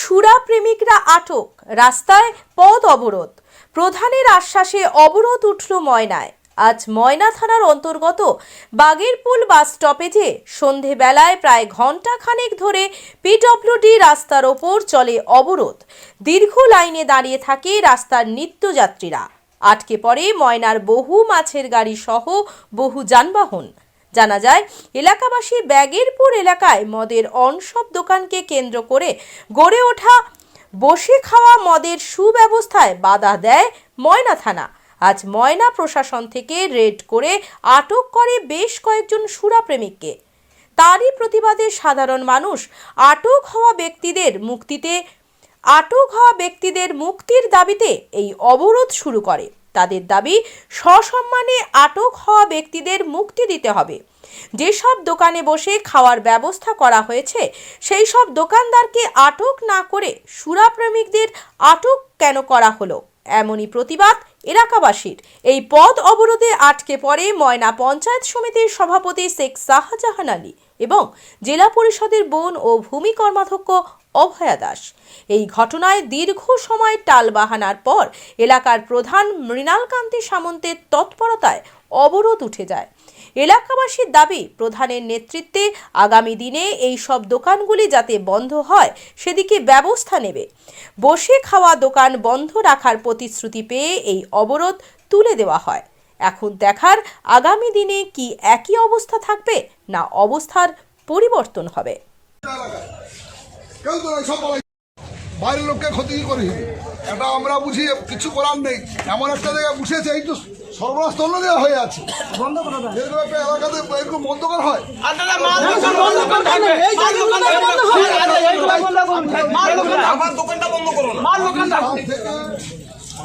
সুরা প্রেমিকরা আটক, রাস্তায় পথ অবরোধ। প্রধানের আশ্বাসে অবরোধ উঠল ময়নায়। আজ ময়না থানার অন্তর্গত বাগেরপুল বাস স্টপেজে সন্ধেবেলায় প্রায় ঘণ্টা খানেক ধরে পিডব্লিউডি রাস্তার ওপর চলে অবরোধ। দীর্ঘ লাইনে দাঁড়িয়ে থাকে রাস্তার নিত্যযাত্রীরা। আটকে পড়ে ময়নার বহু মাছের গাড়ি সহ বহু যানবাহন। জানা যায়, এলাকাবাসী ব্যাগেরপুর এলাকায় মদের অনসব দোকানকে কেন্দ্র করে গড়ে ওঠা বসে খাওয়া মদের সুব্যবস্থায় বাধা দেয় ময়না থানা। আজ ময়না প্রশাসন থেকে রেড করে আটক করে বেশ কয়েকজন সুরাপ্রেমিককে। তারই প্রতিবাদে সাধারণ মানুষ আটক হওয়া ব্যক্তিদের মুক্তিতে, আটক হওয়া ব্যক্তিদের মুক্তির দাবিতে এই অবরোধ শুরু করে। তাদের দাবি, সসম্মানে আটক হওয়া ব্যক্তিদের মুক্তি দিতে হবে। যেসব দোকানে বসে খাওয়ার ব্যবস্থা করা হয়েছে, সেই সব দোকানদারকে আটক না করে সুরাপ্রেমিকদের আটক কেন করা হলো? এমনই প্রতিবাদ এলাকাবাসীর। এই পদ অবরোধে আটকে পড়ে ময়না পঞ্চায়েত সমিতির সভাপতি শেখ শাহজাহান আলী। এবং জেলা পরিষদের বন ও ভূমি কর্মাধ্যক্ষ অভয়া দাস। এই ঘটনায় দীর্ঘ সময় টালবাহানার পর এলাকার প্রধান মৃণালকান্তি সামন্তের তৎপরতায় অবরোধ উঠে যায়। এলাকাবাসীর দাবি, প্রধানের নেতৃত্বে আগামী দিনে এই সব দোকানগুলি যাতে বন্ধ হয়, সেদিকে ব্যবস্থা নেবে। বসে খাওয়া দোকান বন্ধ রাখার প্রতিশ্রুতি পেয়ে এই অবরোধ তুলে দেওয়া হয়। এখন দেখার আগামী দিনে কি একই অবস্থা থাকবে না অবস্থার পরিবর্তন হবে? বাইরের লোককে ক্ষতি করে। এটা আমরা বুঝি কিছু করার নেই। এমন একটা জায়গায় বসেছে এই তো সর্বনাশ তন্ন দেওয়া হয়ে আছে। একটা এলাকাতে এরকম বন্ধ করা। হয় আমার দোকানটা বন্ধ করো না।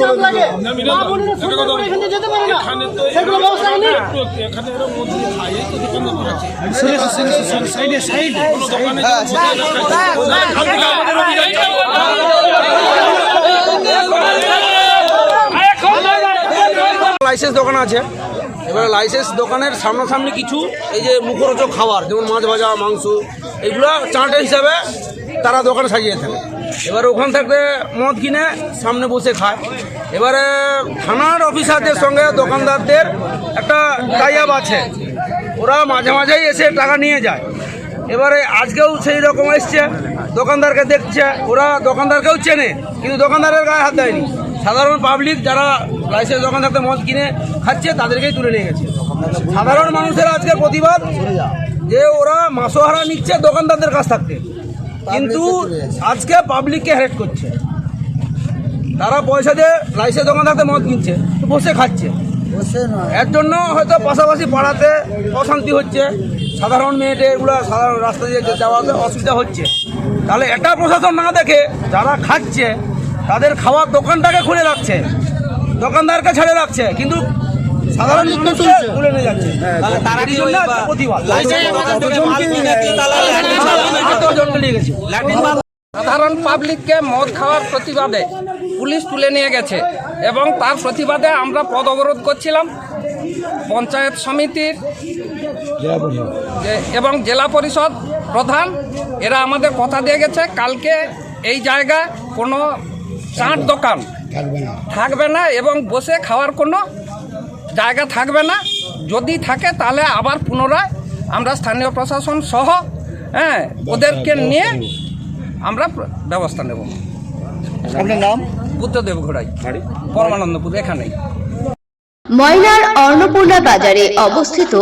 জায়গাটা লাগে মা বোনেরা ফুটবল করে এখানে যেতে পারে না সেগুলো ব্যবস্থা নেই লাইসেন্স দোকান আছে এবার লাইসেন্স দোকানের সামনাসামনি কিছু এই যে মুখরোচক খাবার যেমন মাছ ভাজা মাংস এগুলো চাঁটে হিসাবে তারা দোকানে সাজিয়ে থাকে এবার ওখান থেকে মদ কিনে সামনে বসে খায়। এবারে থানার অফিসারদের সঙ্গে দোকানদারদের একটা টাইআপ আছে। ওরা মাঝে মাঝেই এসে টাকা নিয়ে যায়। এবারে আজকেও সেই রকম এসছে, দোকানদারকে দেখছে। ওরা দোকানদারকেও চেনে, কিন্তু দোকানদারের গায়ে হাত দেয়নি। সাধারণ পাবলিক যারা লাইসেন্স দোকান থাকতে মদ কিনে খাচ্ছে, তাদেরকেই তুলে নিয়ে গেছে। সাধারণ মানুষের আজকের প্রতিবাদ যে ওরা মাসোহারা নিচ্ছে দোকানদারদের কাছ থাকতে কিন্তু আজকে পাবলিককে হ্যারেট করছে। তারা পয়সা দিয়ে লাইসেন্স দোকান থাকতে মদ কিনছে বসে খাচ্ছে। এর জন্য হয়তো পাশাপাশি পাড়াতে অশান্তি হচ্ছে। সাধারণ মেয়েটে এগুলো সাধারণ রাস্তা দিয়ে যাওয়াতে অসুবিধা হচ্ছে। তাহলে এটা প্রশাসন না দেখে যারা খাচ্ছে তাদের খাওয়ার দোকানটাকে খুলে রাখছে দোকানদারকে ছেড়ে রাখছে। কিন্তু সাধারণ সাধারণ পাবলিককে মদ খাওয়ার প্রতিবাদে পুলিশ তুলে নিয়ে গেছে এবং তার প্রতিবাদে আমরা পদ অবরোধ করছিলাম। পঞ্চায়েত সমিতির এবং জেলা পরিষদ প্রধান এরা আমাদের কথা দিয়ে গেছে কালকে এই জায়গায় কোনো চাট দোকান থাকবে না এবং বসে খাওয়ার কোনো জায়গা থাকবে না। যদি থাকে তাহলে আবার পুনরায় আমরা স্থানীয় প্রশাসন সহ হ্যাঁ ওদেরকে নিয়ে আমরা ব্যবস্থা নেব। আপনার নাম? বুদ্ধদেব ঘোড়াই। পরমানন্দপুর এখানেই। ময়নার অন্নপূর্ণা বাজারে অবস্থিত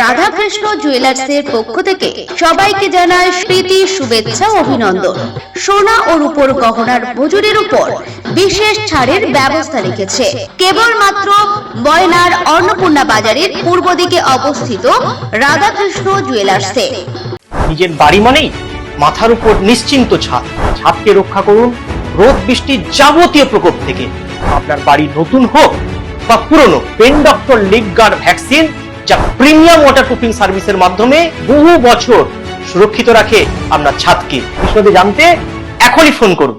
রাধাকৃষ্ণ জুয়েলার্সের পক্ষ থেকে সবাইকে জানায় প্রীতি শুভেচ্ছা অভিনন্দন। সোনা ও রূপোর গহনার মজুরির উপর বিশেষ ছাড়ের ব্যবস্থা রেখেছে। কেবলমাত্র ময়নার অন্নপূর্ণা বাজারের পূর্ব দিকে অবস্থিত রাধাকৃষ্ণ জুয়েলার্সে। নিজের বাড়ি মানেই মাথার উপর নিশ্চিন্ত ছাদ। ছাদকে রক্ষা করুন রোদ বৃষ্টির যাবতীয় প্রকোপ থেকে। আপনার বাড়ি নতুন হোক বা পুরনো, pen doctor leak guard vaccine, যা প্রিমিয়াম ওয়াটারপ্রুফিং সার্ভিসের মাধ্যমে বহু বছর সুরক্ষিত রাখে আপনার ছাদকে। বিশদে জানতে এখনই ফোন করুন।